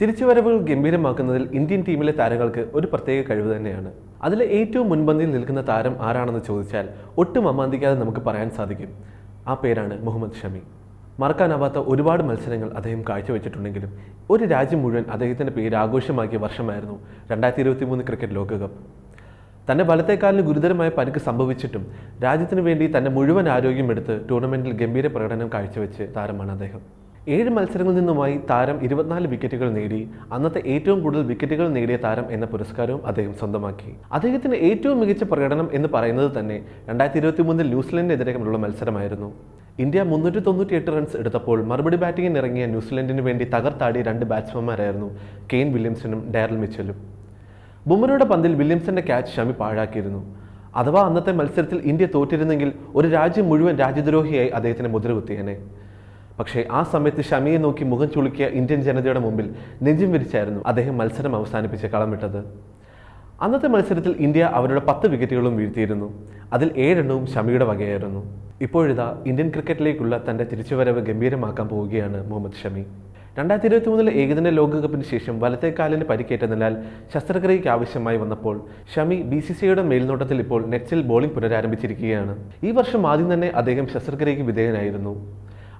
തിരിച്ചുവരവുകൾ ഗംഭീരമാക്കുന്നതിൽ Indian ടീമിലെ താരങ്ങൾക്ക് ഒരു പ്രത്യേക കഴിവ് തന്നെയാണ്. അതിൽ ഏറ്റവും മുൻപന്തിയിൽ നിൽക്കുന്ന താരം ആരാണെന്ന് ചോദിച്ചാൽ ഒട്ടും അമാന്തിക്കാതെ നമുക്ക് പറയാൻ സാധിക്കും. ആ പേരാണ് മുഹമ്മദ് ഷമി. മറക്കാനാവാത്ത ഒരുപാട് മത്സരങ്ങൾ അദ്ദേഹം കാഴ്ചവെച്ചിട്ടുണ്ടെങ്കിലും ഒരു രാജ്യം മുഴുവൻ അദ്ദേഹത്തിന്റെ പേര് ആഘോഷമാക്കിയ വർഷമായിരുന്നു രണ്ടായിരത്തി ഇരുപത്തി മൂന്ന് ക്രിക്കറ്റ് ലോകകപ്പ്. തന്റെ വലത്തേക്കാലിന് ഗുരുതരമായ പരിക്ക് സംഭവിച്ചിട്ടും രാജ്യത്തിന് വേണ്ടി തന്റെ മുഴുവൻ ആരോഗ്യം എടുത്ത് ടൂർണമെന്റിൽ ഗംഭീര പ്രകടനം കാഴ്ചവെച്ച് താരമാണ് അദ്ദേഹം. ഏഴ് മത്സരങ്ങളിൽ നിന്നുമായി താരം ഇരുപത്തിനാല് വിക്കറ്റുകൾ നേടി അന്നത്തെ ഏറ്റവും കൂടുതൽ വിക്കറ്റുകൾ നേടിയ താരം എന്ന പുരസ്കാരവും അദ്ദേഹം സ്വന്തമാക്കി. അദ്ദേഹത്തിന്റെ ഏറ്റവും മികച്ച പ്രകടനം എന്ന് പറയുന്നത് തന്നെ രണ്ടായിരത്തി ഇരുപത്തി മൂന്നിൽ ന്യൂസിലൻഡിനെതിരെയുള്ള മത്സരമായിരുന്നു. ഇന്ത്യ മുന്നൂറ്റി തൊണ്ണൂറ്റി എട്ട് റൺസ് എടുത്തപ്പോൾ മറുപടി ബാറ്റിംഗിന് ഇറങ്ങിയ ന്യൂസിലൻഡിന് വേണ്ടി തകർത്താടിയ രണ്ട് ബാറ്റ്സ്മാൻമാരായിരുന്നു കെയ്ൻ വില്യംസണും ഡാരൽ മിച്ചലും. ബുമറയുടെ പന്തിൽ വില്യംസന്റെ ക്യാച്ച് ഷമി പാഴാക്കിയിരുന്നു. അഥവാ അന്നത്തെ മത്സരത്തിൽ ഇന്ത്യ തോറ്റിരുന്നെങ്കിൽ ഒരു രാജ്യം മുഴുവൻ രാജ്യദ്രോഹിയായി അദ്ദേഹത്തിന് മുദ്രകുത്തിയേനെ പക്ഷേ ആ സമയത്ത് ഷമിയെ നോക്കി മുഖം ചുളുക്കിയ ഇന്ത്യൻ ജനതയുടെ മുമ്പിൽ നെഞ്ചും വിരിച്ചായിരുന്നു അദ്ദേഹം മത്സരം അവസാനിപ്പിച്ച് കളം വിട്ടത്. അന്നത്തെ മത്സരത്തിൽ ഇന്ത്യ അവരുടെ പത്ത് വിക്കറ്റുകളും വീഴ്ത്തിയിരുന്നു. അതിൽ ഏഴെണ്ണവും ഷമിയുടെ വകയായിരുന്നു. ഇപ്പോഴിതാ ഇന്ത്യൻ ക്രിക്കറ്റിലേക്കുള്ള തന്റെ തിരിച്ചുവരവ് ഗംഭീരമാക്കാൻ പോവുകയാണ് മുഹമ്മദ് ഷമി. രണ്ടായിരത്തി ഇരുപത്തി മൂന്നിലെ ഏകദിന ലോകകപ്പിന് ശേഷം വലത്തെ കാലിന് പരിക്കേറ്റതിനാൽ ശസ്ത്രക്രിയയ്ക്ക് ആവശ്യമായി വന്നപ്പോൾ ഷമി ബി സി സിയുടെ മേൽനോട്ടത്തിൽ ഇപ്പോൾ നെറ്റ്സിൽ ബോളിംഗ് പുനരാരംഭിച്ചിരിക്കുകയാണ്. ഈ വർഷം ആദ്യം തന്നെ അദ്ദേഹം ശസ്ത്രക്രിയയ്ക്ക് വിധേയനായിരുന്നു.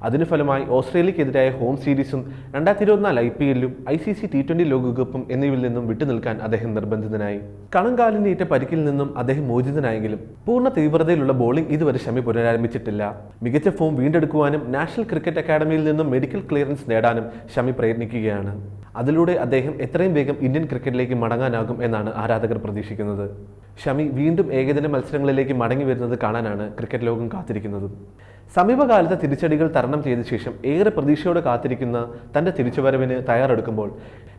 അതിന് ഫലമായി ഓസ്ട്രേലിയക്കെതിരായ ഹോം സീരീസും രണ്ടായിരത്തി ഇരുപത്തിനാല് ഐ പി എല്ലും I C C T twenty ലോകകപ്പും എന്നിവയിൽ നിന്നും വിട്ടുനിൽക്കാൻ അദ്ദേഹം നിർബന്ധിതനായി. കണങ്കാലിനേറ്റ പരിക്കിൽ നിന്നും അദ്ദേഹം മോചിതനായെങ്കിലും പൂർണ തീവ്രതയിലുള്ള ബോളിംഗ് ഇതുവരെ ഷമി പുനരാരംഭിച്ചിട്ടില്ല മികച്ച ഫോം വീണ്ടെടുക്കുവാനും നാഷണൽ ക്രിക്കറ്റ് അക്കാദമിയിൽ നിന്നും മെഡിക്കൽ ക്ലിയറൻസ് നേടാനും ഷമി പ്രയത്നിക്കുകയാണ്. അതിലൂടെ അദ്ദേഹം എത്രയും വേഗം ഇന്ത്യൻ ക്രിക്കറ്റിലേക്ക് മടങ്ങാനാകും എന്നാണ് ആരാധകർ പ്രതീക്ഷിക്കുന്നത്. ഷമി വീണ്ടും ഏകദിന മത്സരങ്ങളിലേക്ക് മടങ്ങി വരുന്നത് കാണാനാണ് ക്രിക്കറ്റ് ലോകം കാത്തിരിക്കുന്നത്. സമീപകാലത്തെ തിരിച്ചടികൾ തരണം ചെയ്ത ശേഷം ഏറെ പ്രതീക്ഷയോടെ കാത്തിരിക്കുന്ന തന്റെ തിരിച്ചുവരവിന് തയ്യാറെടുക്കുമ്പോൾ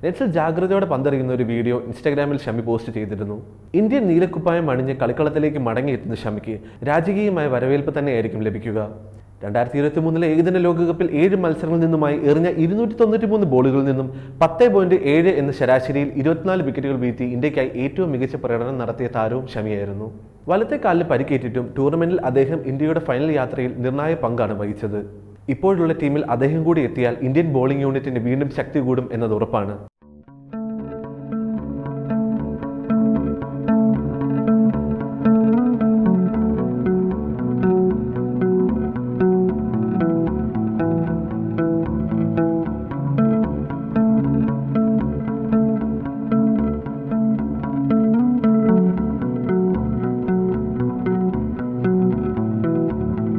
നെറ്റ്സിൽ ജാഗ്രതയോടെ പന്തെറിയുന്ന ഒരു വീഡിയോ ഇൻസ്റ്റാഗ്രാമിൽ ഷമി പോസ്റ്റ് ചെയ്തിരുന്നു. ഇന്ത്യൻ നീലക്കുപ്പായം അണിഞ്ഞ് കളിക്കളത്തിലേക്ക് മടങ്ങിയെത്തുന്ന ഷമിക്ക് രാജകീയമായ വരവേൽപ്പ് തന്നെയായിരിക്കും ലഭിക്കുക. രണ്ടായിരത്തി ഇരുപത്തി മൂന്നിലെ ഏകദിന ലോകകപ്പിൽ ഏഴ് മത്സരങ്ങളിൽ നിന്നുമായി എറിഞ്ഞ ഇരുന്നൂറ്റി തൊണ്ണൂറ്റി മൂന്ന് ബോളുകളിൽ നിന്നും പത്ത് പോയിന്റ് ഏഴ് എന്ന ശരാശരിയിൽ ഇരുപത്തിനാല് വിക്കറ്റുകൾ വീഴ്ത്തി ഇന്ത്യക്കായി ഏറ്റവും മികച്ച പ്രകടനം നടത്തിയ താരവും ഷമിയായിരുന്നു. വലത്തെ കാലിൽ പരിക്കേറ്റിട്ടും ടൂർണമെന്റിൽ അദ്ദേഹം ഇന്ത്യയുടെ ഫൈനൽ യാത്രയിൽ നിർണായക പങ്കാണ് വഹിച്ചത്. ഇപ്പോഴുള്ള ടീമിൽ അദ്ദേഹം കൂടി എത്തിയാൽ ഇന്ത്യൻ ബോളിംഗ് യൂണിറ്റിന് വീണ്ടും ശക്തി കൂടും എന്നത് ഉറപ്പാണ്.